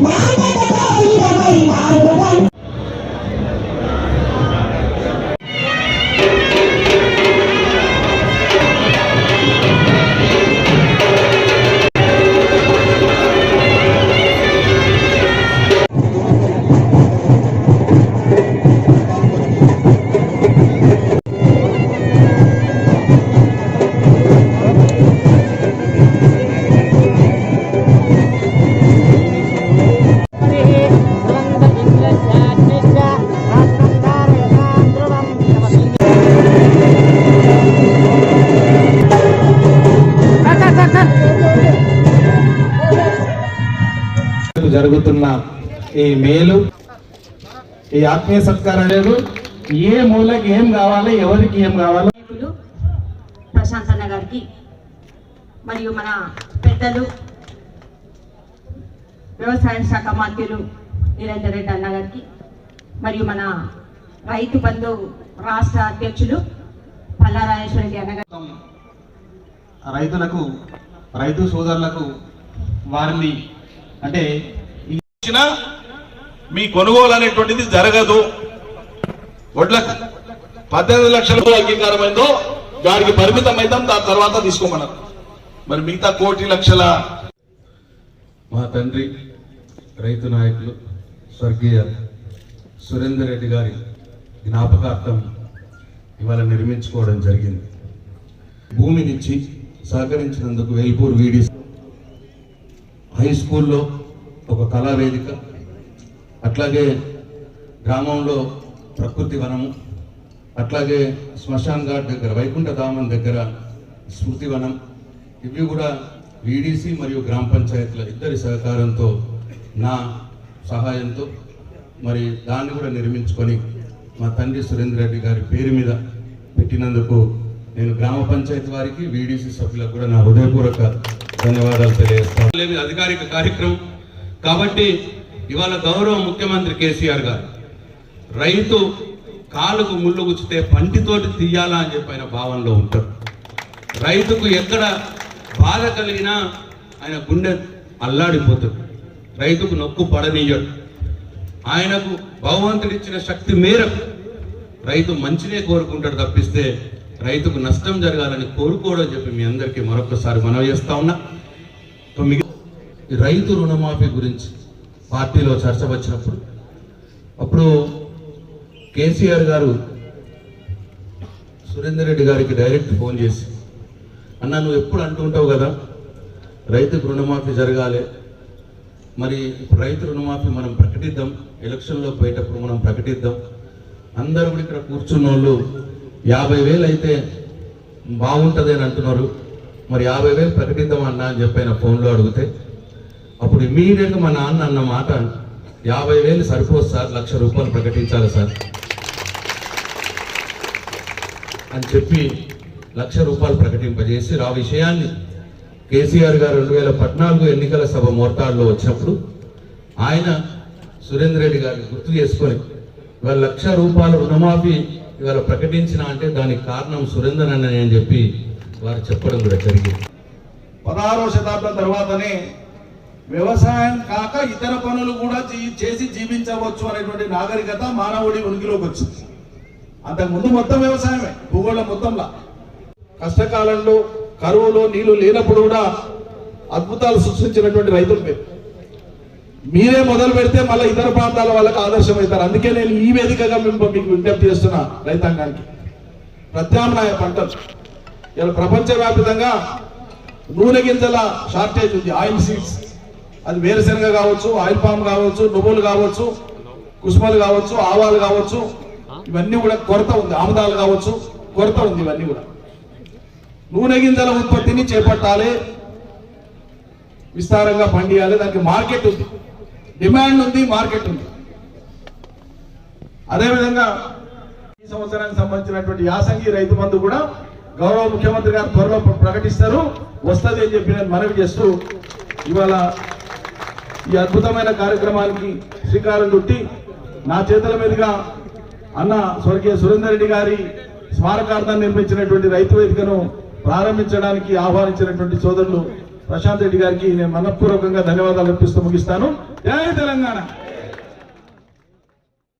What? జరుగుతున్న ఈ మేలు ఈ ఆత్మీయ సత్కారం లేదు ఏ మూలకి ఏం కావాలి ఎవరికి ఏం కావాలో? ప్రశాంత్ అన్న గారికి మరియు మన పెద్దలు వ్యవసాయ శాఖ మంత్రులు నిరంజన్ రెడ్డి అన్న గారికి మరియు మన రైతు బంధు రాష్ట్ర అధ్యక్షులు పల్లారాజేశ్వర రెడ్డి అన్న రైతులకు రైతు సోదరులకు వారిని అంటే ఇచ్చినా మీ కొనుగోలు అనేటువంటిది జరగదు. వడ్ల పద్దెనిమిది లక్షల అయిందో దానికి పరిమితం అయితే దాని తర్వాత తీసుకోమన్నారు. మరి మిగతా కోటి లక్షల మా తండ్రి రైతు నాయకులు స్వర్గీయ సురేందర్ రెడ్డి గారి జ్ఞాపకార్థం ఇవాళ నిర్మించుకోవడం జరిగింది. భూమినిచ్చి సహకరించినందుకు వెల్పూర్ వీడి హై స్కూల్లో ఒక కళావేదిక. అట్లాగే గ్రామంలో ప్రకృతి వనము. అట్లాగే శ్మశాన్ ఘాట్ దగ్గర వైకుంఠధామం దగ్గర స్మృతి వనం. ఇవి కూడా వీడీసీ మరియు గ్రామ పంచాయతీల ఇద్దరి సహకారంతో నా సహాయంతో మరి దాన్ని కూడా నిర్మించుకొని మా తండ్రి సురేంద్ర రెడ్డి గారి పేరు మీద పెట్టినందుకు నేను గ్రామ పంచాయతీ వారికి వీడీసీ సభ్యులకు కూడా నా హృదయపూర్వక ధన్యవాదాలు తెలియజేస్తాను. అధికారిక కార్యక్రమం కాబట్టి ఇవాళ గౌరవ ముఖ్యమంత్రి కేసీఆర్ గారు రైతు కాలుకు ముళ్ళు గుచ్చితే పంటితోటి తీయాలా అని చెప్పి ఆయన భావనలో ఉంటారు. రైతుకు ఎక్కడ బాధ కలిగినా ఆయన గుండె అల్లాడిపోతాడు. రైతుకు నొక్కు పడనీయడు. ఆయనకు భగవంతుడిచ్చిన శక్తి మేరకు రైతు మంచినే కోరుకుంటాడు తప్పిస్తే రైతుకు నష్టం జరగాలని కోరుకోవడం చెప్పి మీ అందరికీ మరొకసారి మనవి చేస్తా ఉన్నా. తొమ్మిది ఈ రైతు రుణమాఫీ గురించి పార్టీలో చర్చ వచ్చినప్పుడు అప్పుడు కేసీఆర్ గారు సురేందర్ రెడ్డి గారికి డైరెక్ట్ ఫోన్ చేసి అన్న నువ్వు ఎప్పుడు అంటుంటావు కదా రైతుకు రుణమాఫీ జరగాలి. మరి ఇప్పుడు రైతు రుణమాఫీ మనం ప్రకటిద్దాం ఎలక్షన్లో పోయేటప్పుడు మనం ప్రకటిద్దాం. అందరూ కూడా ఇక్కడ కూర్చున్న వాళ్ళు యాభై వేలు అయితే బాగుంటుంది అని అంటున్నారు. మరి యాభై వేలు ప్రకటిద్దాం అన్న అని చెప్పి ఆయన ఫోన్లో అడిగితే అప్పుడు ఇమీడియట్గా మా నాన్న అన్న మాట యాభై వేలు సరిపోదు సార్ లక్ష రూపాయలు ప్రకటించాలి సార్. అని చెప్పి లక్ష రూపాయలు ప్రకటింపజేసి ఆ విషయాన్ని కేసీఆర్ గారు రెండు వేల పద్నాలుగు ఎన్నికల సభ మోర్తాడులో వచ్చినప్పుడు ఆయన సురేందర్ రెడ్డి గారిని గుర్తు చేసుకొని ఇవాళ లక్ష రూపాయల రుణమాఫీ ఇవాళ ప్రకటించిన అంటే దానికి కారణం సురేందర్ అన్నని అని చెప్పి వారు చెప్పడం కూడా జరిగింది. పదహారవ శతాబ్దం తర్వాతనే వ్యవసాయం కాక ఇతర పనులు కూడా చే- చేసి జీవించవచ్చు అనేటువంటి నాగరికత మానవుడి ఉనికిలోకి వచ్చింది. అంతకుముందు మొత్తం వ్యవసాయమే భూగోళం మొత్తంలో. కష్టకాలంలో కరువులో నీళ్ళు లేనప్పుడు కూడా అద్భుతాలు సృష్టించినటువంటి రైతులు మీరు మీరే మొదలు పెడితే మళ్ళీ ఇతర ప్రాంతాల వాళ్ళకి ఆదర్శం అవుతారు అందుకే నేను ఈ వేదికగా మేము మీకు విజ్ఞప్తి చేస్తున్నా రైతాంగానికి. ప్రత్యామ్నాయ పంటలు. ఇలా ప్రపంచవ్యాప్తంగా నూనె గింజల షార్టేజ్ ఉంది ఆయిల్ సీడ్స్. అది వేరుశనగ కావచ్చు ఆయిల్ పామ్ కావచ్చు నువ్వులు కావచ్చు కుసుమలు కావచ్చు ఆవాలు కావచ్చు ఇవన్నీ కూడా కొరత ఉంది. ఆముదాలు కావచ్చు కొరత ఉంది ఇవన్నీ కూడా. నూనె గింజల ఉత్పత్తిని చేపట్టాలి. విస్తారంగా పండియాలి. దానికి మార్కెట్ ఉంది. డిమాండ్ ఉంది మార్కెట్ ఉంది. అదేవిధంగా ఈ సంవత్సరానికి సంబంధించినటువంటి యాసంగి రైతు బంధు కూడా గౌరవ ముఖ్యమంత్రి గారు త్వరలో ప్రకటిస్తారు. వస్తుంది అని చెప్పి నేను మనవి చేస్తూ ఇవాళ ఈ అద్భుతమైన కార్యక్రమానికి శ్రీకారం చుట్టి నా చేతుల మీదుగా అన్న స్వర్గీయ సురేందర్ రెడ్డి గారి స్మారకార్థం నిర్మించినటువంటి రైతు వేదికను ప్రారంభించడానికి ఆహ్వానించినటువంటి సోదరులు ప్రశాంత్ రెడ్డి గారికి నేను మనపూర్వకంగా ధన్యవాదాలు అర్పిస్తూ ముగిస్తాను. జై తెలంగాణ!